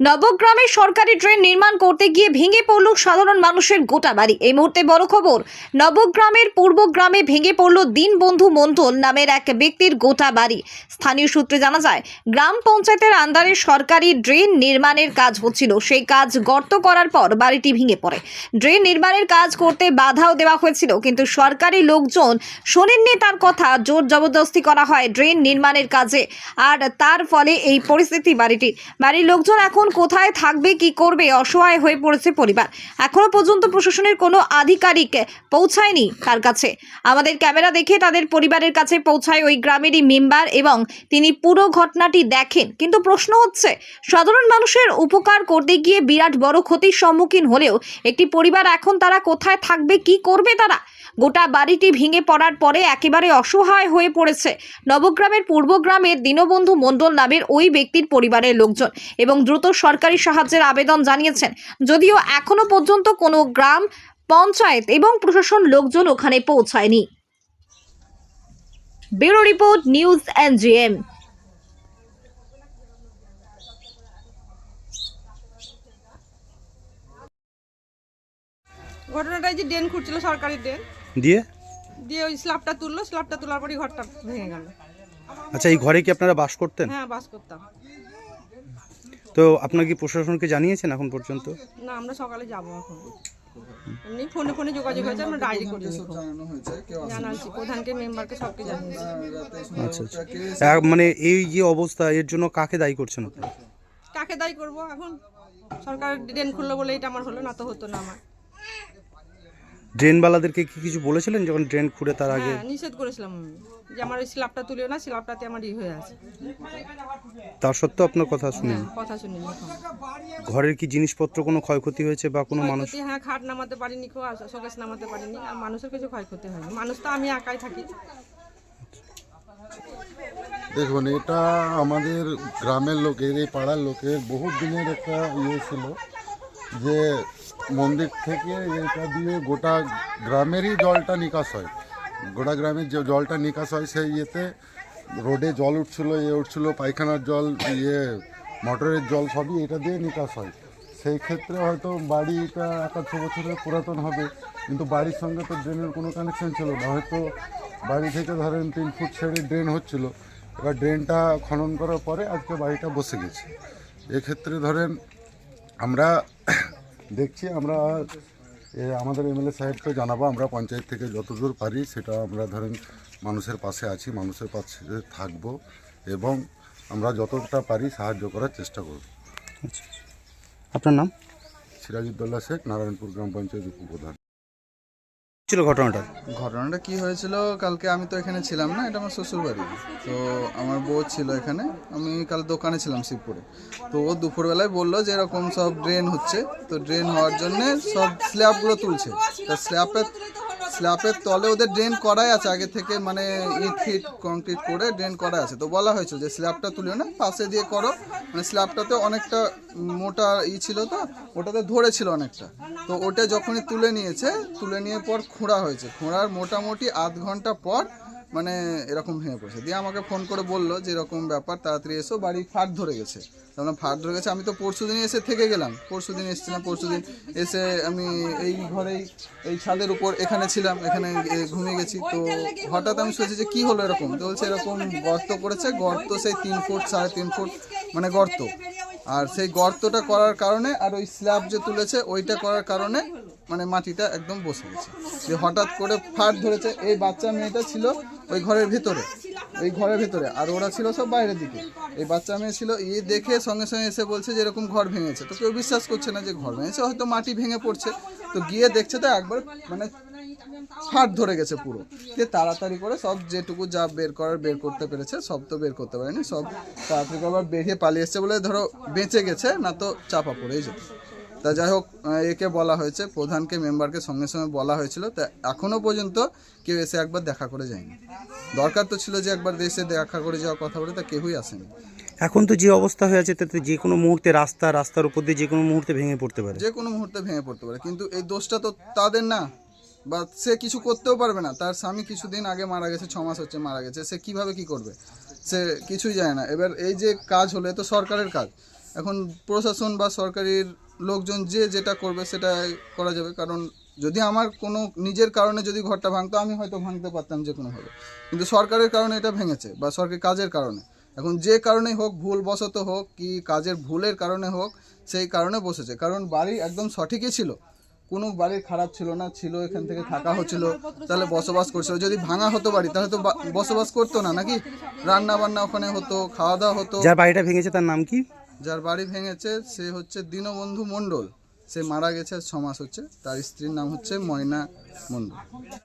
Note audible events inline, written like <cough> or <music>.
নবগ্রামে সরকারি ড্রেন নির্মাণ করতে গিয়ে ভেঙে পড়ল সাধারণ মানুষের গোটা বাড়ি। এই মুহূর্তে বড় খবর, নবগ্রামের পূর্বগ্রামে ভেঙে পড়ল দীনবন্ধু মণ্ডল নামের এক ব্যক্তির গোটা বাড়ি। স্থানীয় সূত্রে জানা যায়, গ্রাম পঞ্চায়েতের আন্দারে সরকারি ড্রেন নির্মাণের কাজ হচ্ছিল। সেই কাজ গর্ত করার পর বাড়িটি ভেঙে পড়ে। ড্রেন নির্মাণের কাজ করতে বাধাও দেওয়া হয়েছিল, কিন্তু সরকারি লোকজন শোনেননি তার কথা। জোর জবরদস্তি করা হয় ড্রেন নির্মাণের কাজে, আর তার ফলে এই পরিস্থিতি বাড়িটির বাড়ির লোকজন এখন কোথায় থাকবে, কি করবে, অসহায় হয়ে পড়েছে পরিবার। এখনও পর্যন্ত প্রশাসনের কোনো আধিকারিক পৌঁছায়নি তার কাছে। আমাদের ক্যামেরা দেখে তাদের পরিবারের কাছে পৌঁছায় ওই গ্রামেরই মেম্বার এবং তিনি পুরো ঘটনাটি দেখেন। কিন্তু প্রশ্ন হচ্ছে, সাধারণ মানুষের উপকার করতে গিয়ে বিরাট বড় ক্ষতির সম্মুখীন হলেও একটি পরিবার এখন তারা কোথায় থাকবে, কি করবে তারা? গোটা বাড়িটি ভেঙে পড়ার পরে একেবারে অসহায় হয়ে পড়েছে। নবগ্রামের পূর্বগ্রামের দীনবন্ধু মণ্ডল নামের ওই ব্যক্তির পরিবারের লোকজন এবং দ্রুত সরকারি সাহায্যের আবেদন জানিয়েছেন। যদিও এখনও পর্যন্ত কোনো গ্রাম, পঞ্চায়েত এবং প্রশাসন লোকজন ওখানে পৌঁছায়নি। Bureau report, news NGM. ঘটনাটা যে ড্রেন খুঁড়ছিল, সরকারি ড্রেন। দিয়ে? দিয়ে ওই স্ল্যাবটা তুললো স্ল্যাবটা তোলার পরই ঘরটা ভেঙে গেল। আচ্ছা এই ঘরে কি আপনারা বাস করতেন? হ্যাঁ বাস করতাম। তো আপনার কি প্রশাসনকে জানিয়েছেন এখন পর্যন্ত? না আমরা সকালে যাব এখন। এমনি ফোনে ফোনে যোগাযোগ হয়েছে আমরা ডায়েরি করে জানাচ্ছি প্রধানকে মেম্বারকে সবকে জানিয়েছি। আচ্ছা আচ্ছা। মানে এই যে অবস্থা এর জন্য কাকে দায়ী করছেন আপনারা? কাকে দায়ী করব এখন? সরকার ড্রেন খুললো বলে এটা আমার হলো না তো হতো না আমার। ড্রেনওয়ালাদেরকে কি কিছু বলেছিলেন যখন ড্রেন খুঁড়ে তার আগে? হ্যাঁ নিষেধ করেছিলাম আমি যে আমার ওই স্ল্যাবটা তুলিও না স্ল্যাবটাতে আমার ই হয়ে আছে। তার সত্ত্বেও আপনার কথা শুনিনি? হ্যাঁ কথা শুনিনি এখন। ঘরের কি জিনিসপত্র কোনো ক্ষয়ক্ষতি হয়েছে বা কোনো মানুষ? ক্ষয়ক্ষতি হ্যাঁ খাট নামাতে পারিনি কেউ শোকেস নামাতে পারিনি আর মানুষের কিছু ক্ষয়ক্ষতি হয়নি। মানুষ তো আমি একাই থাকি। দেখুন এটা আমাদের গ্রামের লোকের এই পাড়ার লোকের বহু দিনের একটা ইয়ে ছিল। যে মন্দির থেকে এটা দিয়ে গোটা গ্রামেরই জলটা নিকাশ হয়। গোটা গ্রামের যে জলটা নিকাশ হয় সেই ইয়েতে রোডে জল উঠছিল ইয়ে উঠছিল, পায়খানার জল ইয়ে মোটরের জল সবই এটা দিয়ে নিকাশ হয়। সেই ক্ষেত্রে হয়তো বাড়িটা এক আধশো বছরের পুরাতন হবে, কিন্তু বাড়ির সঙ্গে তো ড্রেনের কোনো কানেকশন ছিল না। হয়তো বাড়ি থেকে ধরেন তিন ফুট ছেড়ে ড্রেন হচ্ছিল, এবার ড্রেনটা খনন করার পরে আজকে বাড়িটা বসে গেছে। এক্ষেত্রে ধরেন আমরা <coughs> দেখছি আমরা এ, আমাদের এমএলএ সাহেবকে জানাব আমরা পঞ্চায়েত থেকে যতদূর পারি সেটা আমরা ধরেন মানুষের পাশে আছি মানুষের পাশে থাকব এবং আমরা যতটা পারি সাহায্য করার চেষ্টা করব। আচ্ছা আচ্ছা। আপনার নাম? সিরাজুদ্দোল্লা শেখ নারায়ণপুর গ্রাম পঞ্চায়েত উপপ্রধান। ছিল ঘটনাটা? ঘটনাটা কি হয়েছিল? কালকে আমি তো এখানে ছিলাম না, এটা আমার শ্বশুর বাড়ি তো আমার বউ ছিল এখানে, আমি কাল দোকানে ছিলাম শিবপুরে। তো ও দুপুরবেলায় বলল যে এরকম সব ড্রেন হচ্ছে, তো ড্রেন হওয়ার জন্য সব স্ল্যাবগুলো তুলছে। তা স্ল্যাবের স্ল্যাবের তলে ওদের ড্রেন করাই আছে, আগে থেকে মানে ইট ফিট কংক্রিট করে ড্রেন করা আছে। তো বলা হয়েছে যে স্ল্যাবটা তুলে না পাশে দিয়ে করো। মানে স্ল্যাবটাতে অনেকটা মোটা ই ছিল তো, ওটাতে ধরেছিল অনেকটা। তো ওটা যখনই তুলে নিয়েছে, তুলে নিয়ে পর খোঁড়া হয়েছে। খোঁড়ার মোটামুটি আধ ঘণ্টা পর মানে এরকম ভেঙে পড়েছে। দিয়ে আমাকে ফোন করে বলল যে, এরকম ব্যাপার, তাড়াতাড়ি এসো, বাড়ি ফাট ধরে গেছে। তখন ফাট ধরে গেছে, আমি তো পরশু দিন এসে থেকে গেলাম। পরশু দিন এসেছিলাম পরশু দিন এসে আমি এই ঘরেই, এই ছাদের উপর এখানে ছিলাম, এখানে ঘুমিয়ে গেছি। তো হঠাৎ আমি শুনেছি যে, কী হলো এরকম? তো বলছে, এরকম গর্ত করেছে গর্ত সেই তিন ফুট, সাড়ে তিন ফুট মানে গর্ত। আর সেই গর্তটা করার কারণে, আর ওই স্ল্যাব যে তুলেছে, ওইটা করার কারণে মানে মাটিটা একদম বসে গেছে। যে হঠাৎ করে ফাট ধরেছে। এই বাচ্চা মেয়েটা ছিল ওই ঘরের ভিতরে, ওই ঘরের ভিতরে। আর ওরা ছিল সব বাইরের দিকে। এই বাচ্চা মেয়ে ছিল ইয়ে দেখে সঙ্গে সঙ্গে এসে বলছে যে এরকম ঘর ভেঙেছে। তো কেউ বিশ্বাস করছে না যে ঘর ভেঙেছে, হয়তো মাটি ভেঙে পড়ছে। তো গিয়ে দেখছে তো একবার মানে ফাট ধরে গেছে পুরো। দিয়ে তাড়াতাড়ি করে সব যেটুকু যা বের করার বের করতে পেরেছে, সব তো বের করতে পারেনি। সব তাড়াতাড়ি আবার বেরিয়ে পালিয়ে এসছে বলে ধরো বেঁচে গেছে, না তো চাপা পড়েই যেত। তা যাই হোক একে বলা হয়েছে প্রধানকে মেম্বারকে সঙ্গে সঙ্গে বলা হয়েছিল তা এখনও পর্যন্ত কেউ এসে একবার দেখা করে যায়নি। দরকার তো ছিল যে একবার এসে দেখা করে যাওয়ার কথা বলে তা কেউই আসেনি। এখন তো যে অবস্থা হয়ে আছে তাতে যে কোনো মুহূর্তে রাস্তা রাস্তার উপর দিয়ে যে কোনো মুহূর্তে ভেঙে পড়তে পারে। যে কোনো মুহূর্তে ভেঙে পড়তে পারে কিন্তু এই দোষটা তো তাদের না। বা সে কিছু করতেও পারবে না। তার স্বামী কিছুদিন আগে মারা গেছে ছ মাস হচ্ছে মারা গেছে সে কীভাবে কি করবে? সে কিছুই জানে না। এবার এই যে কাজ হলো এ তো সরকারের কাজ। এখন প্রশাসন বা সরকারির লোকজন যে যেটা করবে সেটা করা যাবে। কারণ যদি আমার কোনো নিজের কারণে যদি ঘরটা ভাঙতো, আমি হয়তো ভাঙতে পারতাম যে কোনোভাবে কিন্তু সরকারের কারণে এটা ভেঙেছে বা সরকারি কাজের কারণে। এখন যে কারণেই হোক ভুল বশত হোক, কি কাজের ভুলের কারণে হোক, সেই কারণে বসেছে। কারণ বাড়ি একদম সঠিকই ছিল। কোনো বাড়ির খারাপ ছিল না, ছিল এখান থেকে থাকা হচ্ছিল, তাহলে বসবাস করছিল। যদি ভাঙা হতো বাড়ি, তাহলে তো বসবাস করতো না, নাকি? রান্না বান্না ওখানে হতো, খাওয়া দাওয়া হতো। যার বাড়িটা ভেঙেছে তার নাম কি? যার বাড়ি ভেঙেছে, সে হচ্ছে দীনবন্ধু মণ্ডল। সে মারা গেছে ছ মাস হচ্ছে। তার স্ত্রীর নাম হচ্ছে ময়না মণ্ডল।